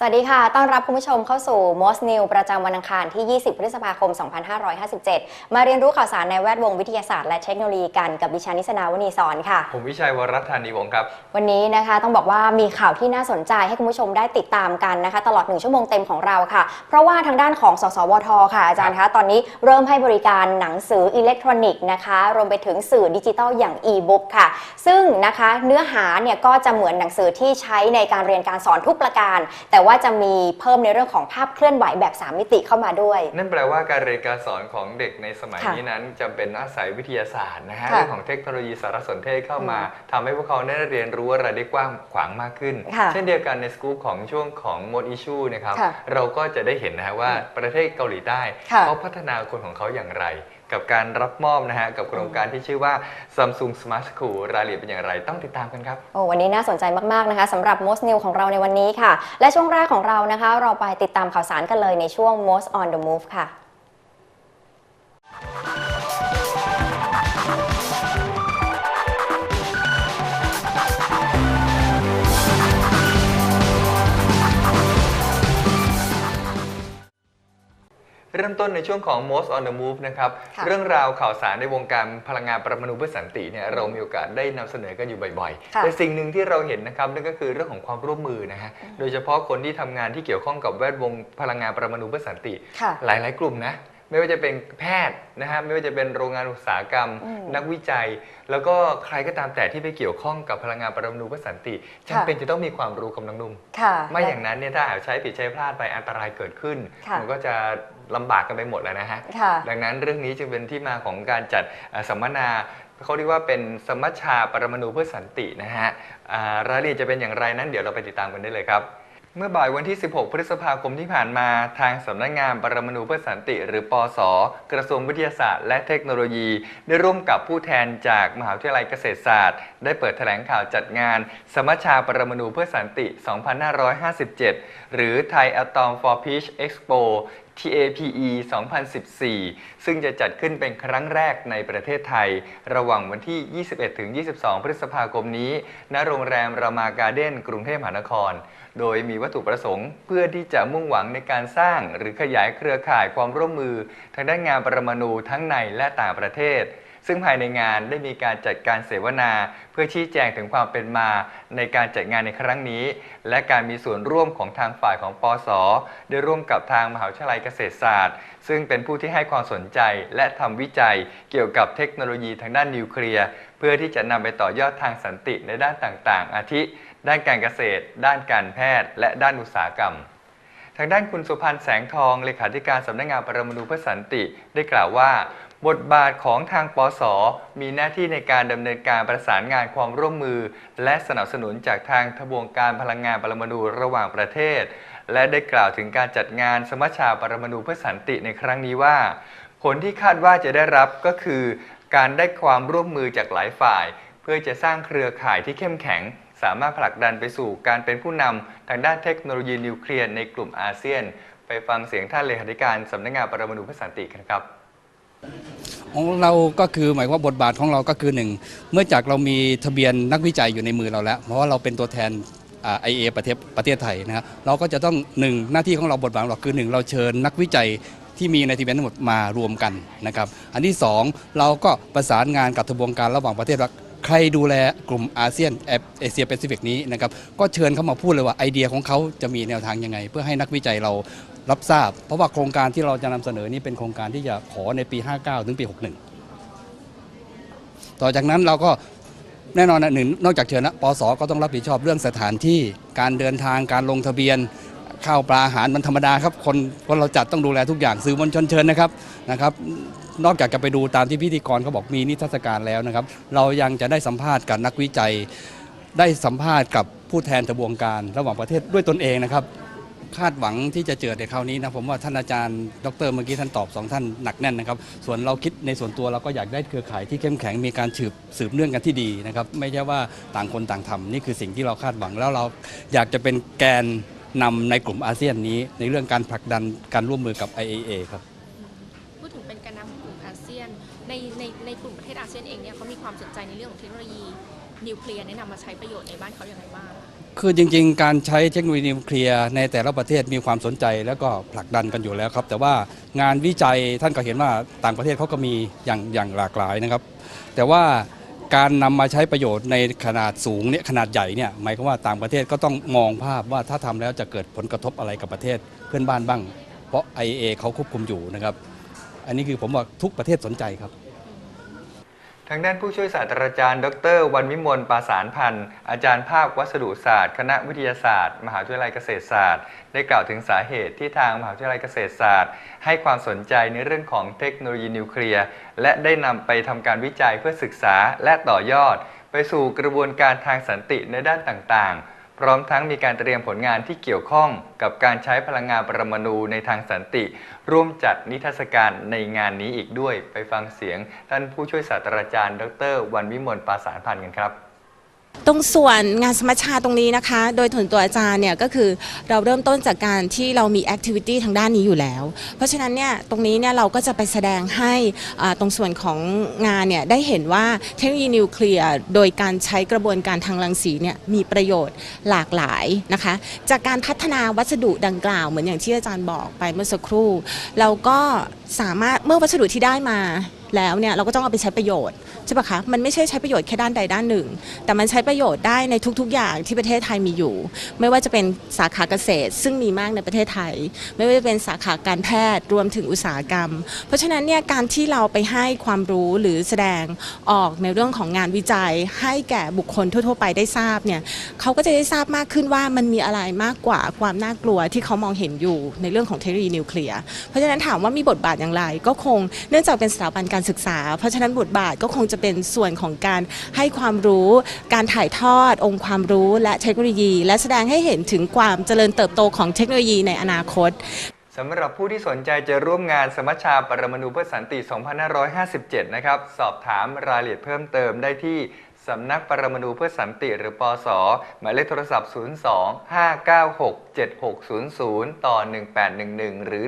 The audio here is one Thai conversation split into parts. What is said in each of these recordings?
สวัสดีค่ะ ต้อนรับคุณผู้ชมเข้าสู่ Most New ประจำวันอังคารที่ 20 พฤษภาคม 2557 มาเรียนรู้ข่าวสารในแวดวงวิทยาศาสตร์และเทคโนโลยีกันกับดิฉันนิสนาวณีสอนค่ะ ผมวิชัยวรัตน์ธานีวงศ์ครับ วันนี้นะคะต้องบอกว่ามีข่าวที่น่าสนใจให้คุณผู้ชมได้ติดตามกันนะคะ ตลอด 1 ชั่วโมงเต็มของเราค่ะ เพราะว่าทางด้านของ สสวท ค่ะ อาจารย์คะ ตอนนี้เริ่มให้บริการหนังสืออิเล็กทรอนิกส์นะคะ รวมไปถึงสื่อดิจิทัลอย่าง e-book ค่ะ ซึ่งนะคะเนื้อหาเนี่ยก็จะเหมือนหนังสือที่ใช้ในการเรียนการสอนทุกประการ แต่ว่าจะมีเพิ่มในเรื่องของภาพเคลื่อนไหวแบบ 3 มิติเข้ามาด้วย นั่นแปลว่าการเรียนการสอนของเด็กในสมัยค่ะนี้นั้นจำเป็นต้องอาศัยวิทยาศาสตร์นะฮะค่ะเรื่องของเทคโนโลยีสารสนเทศเข้ามาทำให้พวกเขาได้เรียนรู้อะไรได้กว้างขวางมากขึ้น ค่ะเช่นเดียวกันในสกู๊ปของช่วงของโมดอิชูนะครับค่ะเราก็จะได้เห็นนะฮะว่าประเทศเกาหลีใต้ค่ะ เขาพัฒนาคนของเขาอย่างไร กับการรับมอบนะฮะกับโครงการที่ชื่อว่า Samsung Smart School รายละเอียดเป็นอย่างไรต้องติดตามกันครับ โอ้วันนี้น่าสนใจมาก ๆ นะคะสำหรับ Most New ของเราในวันนี้ค่ะ และช่วงแรกของเรานะคะ เราไปติดตามข่าวสารกันเลยในช่วง Most on the Move ค่ะ เริ่มต้นในช่วงของ Most on the Move นะครับค่ะเรื่องราวข่าวสารในวงการพลังงานปรมาณูเพื่อสันติเนี่ยเรามีโอกาสได้นำเสนอกันอยู่บ่อยๆค่ะแต่สิ่งหนึ่งที่เราเห็นนะครับนั่นก็คือเรื่องของความร่วมมือนะฮะโดยเฉพาะคนที่ทำงานที่เกี่ยวข้องกับแวดวงพลังงานปรมาณูเพื่อสันติค่ะหลายๆ กลุ่มนะ ไม่ว่าจะเป็นแพทย์นะฮะไม่ว่าจะเป็นโรงงานอุตสาหกรรมอืมนักวิจัย แล้วก็ใครก็ตามแต่ที่ไปเกี่ยวข้องกับพลังงานปรมาณูเพื่อสันติค่ะจำเป็นจะต้องมีความรู้กำลังนุ่มค่ะไม่อย่างนั้นเนี่ยถ้าหากใช้ผิดใช้พลาดไปอันตรายเกิดขึ้นค่ะมันก็จะลำบากกันไปหมดแล้วนะฮะค่ะดังนั้นเรื่องนี้จึงเป็นที่มาของการจัดเอ่อสัมมนาเขาเรียกว่าเป็นสมัชชาปรมาณูเพื่อสันตินะฮะอ่ารายละเอียดจะเป็นอย่างไรนั้นเดี๋ยวเราไปติดตามกันได้เลยครับ เมื่อบ่ายวันที่ 16 พฤษภาคมที่ผ่านมา ทางสำนักงานปรมาณูเพื่อสันติ หรือปอสกระทรวงวิทยาศาสตร์ และเทคโนโลยี ได้ร่วมกับผู้แทนจากมหาวิทยาลัยเกษตรศาสตร์ ได้เปิดแถลงข่าวจัดงาน สมัชชาปรมาณูเพื่อสันติ 2557 หรือ Thai Atom for Peace Expo TAPE 2014 ซึ่งจะจัดขึ้นเป็นครั้งแรกในประเทศไทย ระหว่างวันที่ 21-22 พฤษภาคมนี้ ณ โรงแรมรามาการ์เด้น กรุงเทพมหานคร โดยมีวัตถุประสงค์เพื่อที่จะมุ่งหวังในการสร้างหรือขยายเครือข่ายความร่วมมือ ทางด้านงานปรมาณูทั้งในและต่างประเทศ ซึ่งภายในงานได้มีการจัดการเสวนา เพื่อชี้แจงถึงความเป็นมาในการจัดงานในครั้งนี้ และการมีส่วนร่วมของทางฝ่ายของปอสได้ร่วมกับทางมหาวิทยาลัยเกษตรศาสตร์ ซึ่งเป็นผู้ที่ให้ความสนใจและทำวิจัยเกี่ยวกับเทคโนโลยีทางด้านนิวเคลียร์เพื่อที่จะนำไปต่อยอดทางสันติในด้านต่าง ๆ อาทิ ด้านการเกษตร ด้านการแพทย์ และด้านอุตสาหกรรม ทางด้านคุณสุพันธ์แสงทองเลขาธิการสำนักงานปรมาณูเพื่อสันติ ได้กล่าวว่า บทบาทของทางปสมีหน้าที่ในการดำเนินการประสานงานความร่วมมือ และสนับสนุนจากทางทบวงการพลังงานปรมาณูระหว่างประเทศ และได้กล่าวถึงการจัดงานสมัชชาปรมาณูเพื่อสันติในครั้งนี้ว่า ผลที่คาดว่าจะได้รับก็คือ การได้ความร่วมมือจากหลายฝ่าย เพื่อจะสร้างเครือข่ายที่เข้มแข็ง สามารถผลักดันไปสู่การเป็นผู้นำทางด้านเทคโนโลยีนิวเคลียร์ในกลุ่มอาเซียน ไปฟังเสียงท่านเลขาธิการสำนักงานปรมาณูเพื่อสันติกันครับของเราก็คือหมายว่าบทบาทของเราก็คือหนึ่งเมื่อจากเรามีทะเบียนนักวิจัยอยู่ในมือเราแล้ว เพราะว่าเราเป็นตัวแทนไอเอประเทศประเทศไทยนะครับเราก็จะต้องหนึ่งหน้าที่ของเราบทบาทของเราคือหนึ่งเราเชิญนักวิจัยที่มีในทะเบียนทั้งหมดมารวมกันนะครับ อันที่สองเราก็ประสานงานกับทบวงการระหว่างประเทศ ใครดูแลกลุ่มอาเซียนแอเอเชียแปซิฟิกนี้นะครับก็เชิญเขามาพูดเลยว่าไอเดียของเขาจะมีแนวทางยังไง เพื่อให้นักวิจัยเรารับทราบ เพราะว่าโครงการที่เราจะนำเสนอนี้เป็นโครงการที่จะขอในปี 59 ถึงปี 61 ต่อจากนั้นเราก็แน่นอนนะหนึ่งนอกจากเชิญนะปสก็ต้องรับผิดชอบเรื่องสถานที่การเดินทางการลงทะเบียน ข้าวปลาอาหารมันธรรมดาครับคนคนเราจัดต้องดูแลทุกอย่างสื่อมวลชนเชิญนะครับนะครับ นอกจากจะไปดูตามที่พิธีกรเขาบอกมีนิทรรศการแล้วนะครับ เรายังจะได้สัมภาษณ์กับนักวิจัย ได้สัมภาษณ์กับผู้แทนทบวงการระหว่างประเทศด้วยตนเองนะครับ คาดหวังที่จะเจอในคราวนี้นะผมว่าท่านอาจารย์ดรเมื่อกี้ท่านตอบสองท่านหนักแน่นนะครับ ส่วนเราคิดในส่วนตัวเราก็อยากได้เครือข่ายที่เข้มแข็งมีการสืบสืบเนื่องกันที่ดีนะครับ ไม่ใช่ว่าต่างคนต่างทำนี่คือสิ่งที่เราคาดหวังแล้วเราอยากจะเป็นแกน นำในกลุ่มอาเซียนนี้ ในเรื่องการผลักดันการร่วมมือกับ IAA ครับ พูดถึงเป็นการนำกลุ่มอาเซียนในในในกลุ่มประเทศอาเซียนเองเนี่ยเขามีความสนใจในเรื่องของเทคโนโลยีนิวเคลียร์แนะนำมาใช้ประโยชน์ในบ้านเขาอย่างไรบ้าง คือจริงๆ การใช้เทคโนโลยีนิวเคลียร์ในแต่ละประเทศมีความสนใจแล้วก็ผลักดันกันอยู่แล้วครับ แต่ว่างานวิจัยท่านก็เห็นว่าต่างประเทศเขาก็มีอย่างอย่างหลากหลายนะครับ แต่ว่า การนำมาใช้ประโยชน์ในขนาดสูงเนี่ยขนาดใหญ่เนี่ยหมายความว่าต่างประเทศก็ต้องมองภาพว่าถ้าทำแล้วจะเกิดผลกระทบอะไรกับประเทศเพื่อนบ้านบ้าง เพราะ IEA เขาควบคุมอยู่นะครับ อันนี้คือผมว่าทุกประเทศสนใจครับ ทางด้านผู้ช่วยศาสตราจารย์ ดร วันวิมลปราสารพันธ์ อาจารย์ภาควัสดุศาสตร์ คณะวิทยาศาสตร์ มหาวิทยาลัยเกษตรศาสตร์ ได้กล่าวถึงสาเหตุที่ทางมหาวิทยาลัยเกษตรศาสตร์ ให้ความสนใจในเรื่องของเทคโนโลยีนิวเคลียร์ และได้นำไปทำการวิจัยเพื่อศึกษาและต่อยอด ไปสู่กระบวนการทางสันติในด้านต่างๆ พร้อมทั้งมีการเตรียมผลงานที่เกี่ยวข้องกับการใช้พลังงานปรมาณูในทางสันติ ร่วมจัดนิทรรศการในงานนี้อีกด้วย ไปฟังเสียง ท่านผู้ช่วยศาสตราจารย์ ดร วันวิมลปราสารพันธ์กันครับ ตรงส่วนงานสมัชชาตรงนี้นะคะ โดยส่วนตัวอาจารย์เนี่ยก็คือเราเริ่มต้นจากการที่เรามีแอคทิวิตี้ทางด้านนี้อยู่แล้ว เพราะฉะนั้นเนี่ยตรงนี้เนี่ยเราก็จะไปแสดงให้ตรงส่วนของงานเนี่ยได้เห็นว่าเทคโนโลยีนิวเคลียร์โดยการใช้กระบวนการทางรังสีเนี่ยมีประโยชน์หลากหลายนะคะ จากการพัฒนาวัสดุดังกล่าว เหมือนอย่างที่อาจารย์บอกไปเมื่อสักครู่ เราก็สามารถเมื่อวัสดุที่ได้มา แล้วเนี่ยเราก็ต้องเอาไปใช้ประโยชน์ใช่ปะคะมันไม่ใช่ใช้ประโยชน์แค่ด้านใดด้านหนึ่ง แต่มันใช้ประโยชน์ได้ในทุก ๆ อย่างที่ประเทศไทยมีอยู่ ไม่ว่าจะเป็นสาขาเกษตร ซึ่งมีมากในประเทศไทย ไม่ว่าจะเป็นสาขาการแพทย์รวมถึงอุตสาหกรรม เพราะฉะนั้นเนี่ยการที่เราไปให้ความรู้หรือแสดงออกในเรื่องของงานวิจัย ให้แก่บุคคลทั่ว ๆ ไปได้ทราบเนี่ยเขาก็จะได้ทราบมากขึ้นว่ามันมีอะไรมากกว่าความน่ากลัวที่เขามองเห็นอยู่ในเรื่องของเทคโนโลยีนิวเคลียร์เพราะฉะนั้นถามว่ามีบทบาทอย่างไร ก็คงเนื่องจากเป็นสถาบันการศึกษา เพราะฉะนั้นบทบาทก็คงจะเป็นส่วนของการให้ความรู้ การถ่ายทอด องค์ความรู้และเทคโนโลยี และแสดงให้เห็นถึงความเจริญเติบโตของเทคโนโลยีในอนาคตสำหรับผู้ที่สนใจจะร่วมงานสมัชชาปรมาณูเพื่อสันติ 2557 นะครับ สอบถามรายละเอียดเพิ่มเติมได้ที่สำนักปรมาณูเพื่อสันติหรือปอสหมายเลขโทรศัพท์ 02-596-7600 ต่อ 1811 หรือ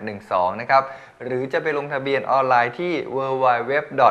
1812 นะครับ หรือจะไปลงทะเบียนออนไลน์ที่ www.oaep.go.th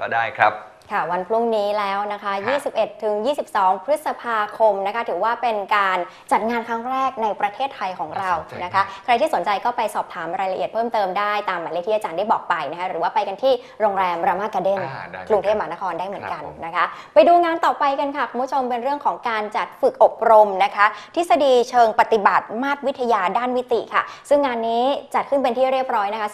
ก็ได้ครับ ค่ะวันพรุ่งนี้แล้วนะคะครับ21 ถึง 22 พฤษภาคมนะคะ ถือว่าเป็นการจัดงานครั้งแรกในประเทศไทยของเรานะคะ ใครที่สนใจก็ไปสอบถามรายละเอียดเพิ่มเติมได้ตามหมายเลขที่อาจารย์ได้บอกไปนะคะ หรือว่าไปกันที่โรงแรมรามาการ์เด้นอ่าได้กรุงเทพมหานครได้เหมือนกันครับผมนะคะ ไปดูงานต่อไปกันค่ะคุณผู้ชมเป็นเรื่องของการจัดฝึกอบรมนะคะ ทฤษฎีเชิงปฏิบัติมาตรวิทยาด้านมิติค่ะ ซึ่งงานนี้จัดขึ้นเป็นที่เรียบร้อยนะคะ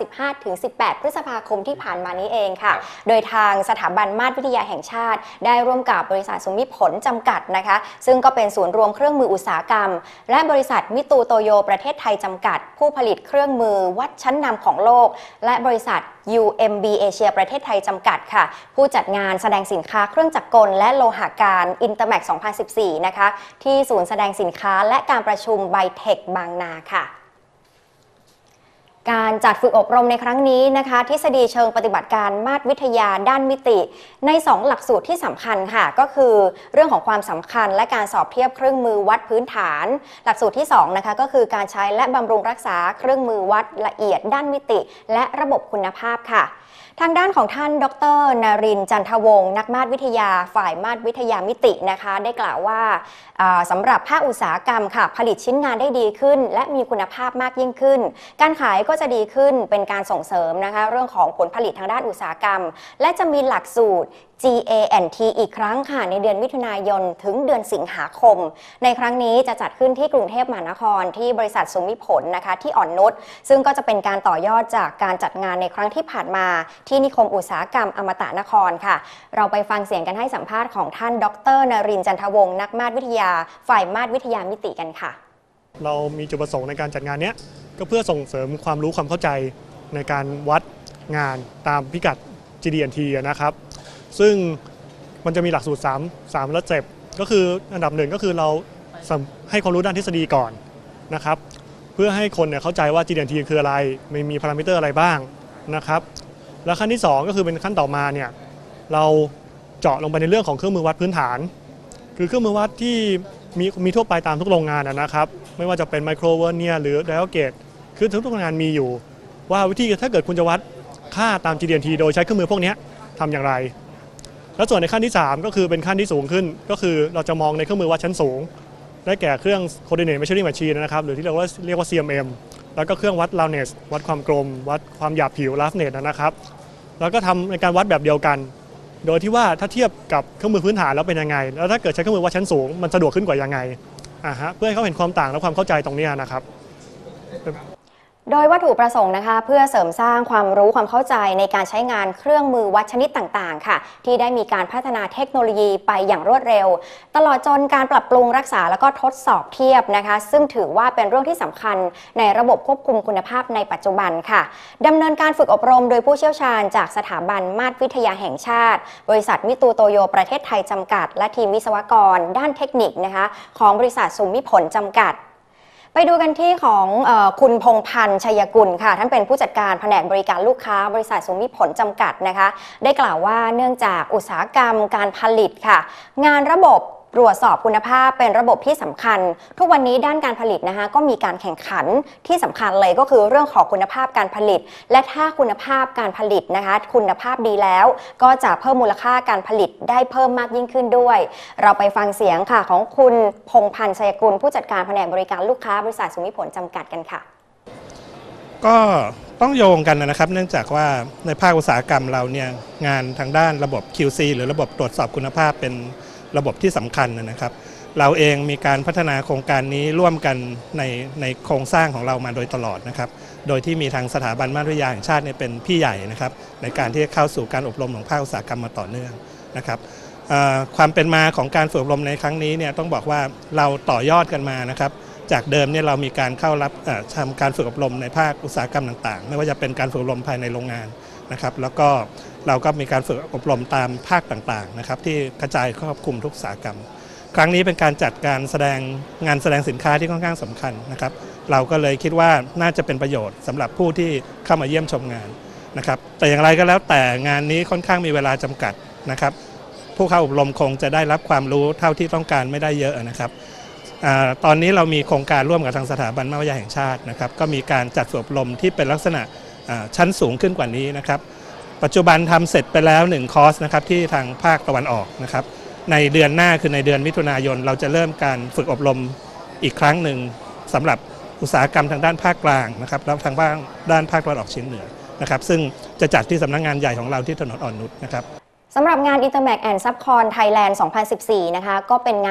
15-18 พฤษภาคมที่ผ่านมานี้เองค่ะ โดยทางสถาบันมาตรวิทยาแห่งชาติ ได้ร่วมกับบริษัทสุมิผลจำกัดนะคะ ซึ่งก็เป็นศูนย์รวมเครื่องมืออุตสาหกรรม และบริษัทมิตูโตโยประเทศไทยจำกัด ผู้ผลิตเครื่องมือวัดชั้นนำของโลก และบริษัท UMB เอเชียประเทศไทยจำกัดค่ะ ผู้จัดงานแสดงสินค้าเครื่องจักรกล และโลหะการ Intermax 2014 นะคะ ที่ศูนย์แสดงสินค้าและการประชุมไบเทคบางนาค่ะ การจัดฝึกอบรมในครั้งนี้นะคะ ทฤษฎีเชิงปฏิบัติการมาตรวิทยาด้านมิติ ใน 2 หลักสูตรที่สำคัญค่ะ ก็คือเรื่องของความสำคัญและการสอบเทียบเครื่องมือวัดพื้นฐาน หลักสูตรที่2นะคะก็คือการใช้และบำรุงรักษาเครื่องมือวัดละเอียดด้านมิติ และระบบคุณภาพค่ะ ทางด้านของท่านดรนรินจันทวงศ์นักมาตรวิทยาฝ่ายมาตรวิทยามิตินะคะ ได้กล่าวว่าอ่าสำหรับภาคอุตสาหกรรมค่ะ ผลิตชิ้นงานได้ดีขึ้น และมีคุณภาพมากยิ่งขึ้น การขายก็จะดีขึ้นเป็นการส่งเสริมนะคะ เรื่องของผลผลิตทางด้านอุตสาหกรรม และจะมีหลักสูตร GANT อีกครั้งค่ะ ในเดือนมิถุนายนถึงเดือนสิงหาคม ในครั้งนี้จะจัดขึ้นที่กรุงเทพมหานคร ที่บริษัทสุมิผลนะคะที่อ่อนนุชซึ่งก็จะเป็นการต่อยอดจากการจัดงานในครั้งที่ผ่านมา ที่นิคมอุตสาหกรรมอมตะนครค่ะ เราไปฟังเสียงกันให้สัมภาษณ์ของท่านดรนรินทร์จันทวงศ์นักมาตรวิทยา ฝ่ายมาตรวิทยามิติกันค่ะ เรามีจุดประสงค์ในการจัดงานเนี้ยก็เพื่อส่งเสริมความรู้ความเข้าใจในการวัดงานตามพิกัด GDNT อะนะครับ ซึ่งมันจะมีหลักสูตร3 3ระเจ็บก็คืออันดับหนึ่งก็คือเราให้ความรู้ด้านทฤษฎีก่อนนะครับ เพื่อให้คนเนี่ยเข้าใจว่า GDNT คืออะไรมีมีพารามิเตอร์อะไรบ้างนะครับ แล้วขั้นที่ 2 ก็คือเป็นขั้นต่อมาเนี่ยเราเจาะลงไปในเรื่องของเครื่องมือวัดพื้นฐาน คือเครื่องมือวัดที่มีมีทั่วไปตามทุกโรงงานนะครับ ไม่ว่าจะเป็นไมโครเวอร์เนียหรือไดอัลเกตคือทุกโรงงานมีอยู่ ว่าวิธีถ้าเกิดคุณจะวัดค่าตาม GDNT โดยใช้เครื่องมือพวกนี้ทำอย่างไร แล้วส่วนในขั้นที่ 3 ก็คือเป็นขั้นที่สูงขึ้น ก็คือเราจะมองในเครื่องมือวัดชั้นสูง ได้แก่เครื่อง Coordinate Measuring Machine นะครับหรือที่เรียกว่าเรียกว่า CMM แล้วก็เครื่องวัด roundness วัดความกลม วัดความหยาบผิว roughness นะครับแล้วก็ทำในการวัดแบบเดียวกัน โดยที่ว่าถ้าเทียบกับเครื่องมือพื้นฐานแล้วเป็นยังไง แล้วถ้าเกิดใช้เครื่องมือวัดชั้นสูงมันสะดวกขึ้นกว่ายังไงอ่าฮะเพื่อให้เขาเห็นความต่างและความเข้าใจตรงนี้นะครับ โดยวัตถุประสงค์นะคะ เพื่อเสริมสร้างความรู้ความเข้าใจในการใช้งานเครื่องมือวัดชนิดต่างๆ ค่ะ ที่ได้มีการพัฒนาเทคโนโลยีไปอย่างรวดเร็ว ตลอดจนการปรับปรุงรักษาแล้วก็ทดสอบเทียบนะคะ ซึ่งถือว่าเป็นเรื่องที่สำคัญในระบบควบคุมคุณภาพในปัจจุบันค่ะดำเนินการฝึกอบรมโดยผู้เชี่ยวชาญ จากสถาบันมาตรวิทยาแห่งชาติ บริษัทมิตูโตโยประเทศไทยจำกัด และทีมวิศวกร ด้านเทคนิคนะคะ ของบริษัทสุมิผลจำกัด ไปดูกันที่ของอคุณพงพันธ์ชัยกุลค่ะ ท่านเป็นผู้จัดการแผนกบริการลูกค้าบริษัทสุมิผลจำกัดนะคะ ได้กล่าวว่าเนื่องจากอุตสาหกรรมการผลิตค่ะ งานระบบ ตรวจสอบคุณภาพเป็นระบบที่สำคัญ ทุกวันนี้ด้านการผลิตนะคะก็มีการแข่งขันที่สำคัญเลยก็คือเรื่องของคุณภาพการผลิต และถ้าคุณภาพการผลิตนะคะ คุณภาพดีแล้ว ก็จะเพิ่มมูลค่าการผลิตได้เพิ่มมากยิ่งขึ้นด้วย เราไปฟังเสียงค่ะของคุณพงพันธ์ชัยกุลผู้จัดการแผนกบริการลูกค้าบริษัทสุมิผลจำกัดกันค่ะ ก็ต้องโยงกันนะครับ เนื่องจากว่าในภาคอุตสาหกรรมเราเนี่ยงานทางด้านระบบ QC หรือระบบตรวจสอบคุณภาพเป็น ระบบที่สำคัญนะครับ เราเองมีการพัฒนาโครงการนี้ร่วมกันในในโครงสร้างของเรามาโดยตลอดนะครับ โดยที่มีทางสถาบันมาตรวิทยาแห่งชาติเนี่ยเป็นพี่ใหญ่นะครับในการที่จะเข้าสู่การอบรมของภาคอุตสาหกรรมมาต่อเนื่องนะครับความเป็นมาของการฝึกอบรมในครั้งนี้เนี่ยต้องบอกว่าเราต่อยอดกันมานะครับจากเดิมเนี่ยเรามีการเข้ารับทำการฝึกอบรมในภาคอุตสาหกรรมต่างๆ ไม่ว่าจะเป็นการฝึกอบรมภายในโรงงานนะครับ แล้วก็ เราก็มีการฝึกอบรมตามภาคต่างๆนะครับที่กระจายครอบคลุมทุกสาหกรรม ครั้งนี้เป็นการจัดการแสดงงานแสดงสินค้าที่ค่อนข้างสำคัญนะครับเราก็เลยคิดว่าน่าจะเป็นประโยชน์สำหรับผู้ที่เข้ามาเยี่ยมชมงานนะครับแต่อย่างไรก็แล้วแต่งานนี้ค่อนข้างมีเวลาจำกัดนะครับผู้เข้าอบรมคงจะได้รับความรู้เท่าที่ต้องการไม่ได้เยอะนะครับอตอนนี้เรามีโครงการร่วมกับทางสถาบันมาวิทยาแห่งชาตินะครับก็มีการจัดฝึกอบรมที่เป็นลักษณะชั้นสูงขึ้นกว่านี้นะครับ ปัจจุบันทำเสร็จไปแล้ว 1 คอร์สนะครับที่ทางภาคตะวันออกนะครับในเดือนหน้าคือในเดือนมิถุนายน เราจะเริ่มการฝึกอบรมอีกครั้งหนึ่งสำหรับอุตสาหกรรมทางด้านภาคกลางนะครับแล้วทางบ้านด้านภาคตะวันออกเฉียงเหนือนะครับซึ่งจะจัดที่สำนักงานใหญ่ของเราที่ถนนอ่อนนุชนะครับสำหรับงาน Intermac and Subcon Thailand 2014 นะคะก็เป็นงาน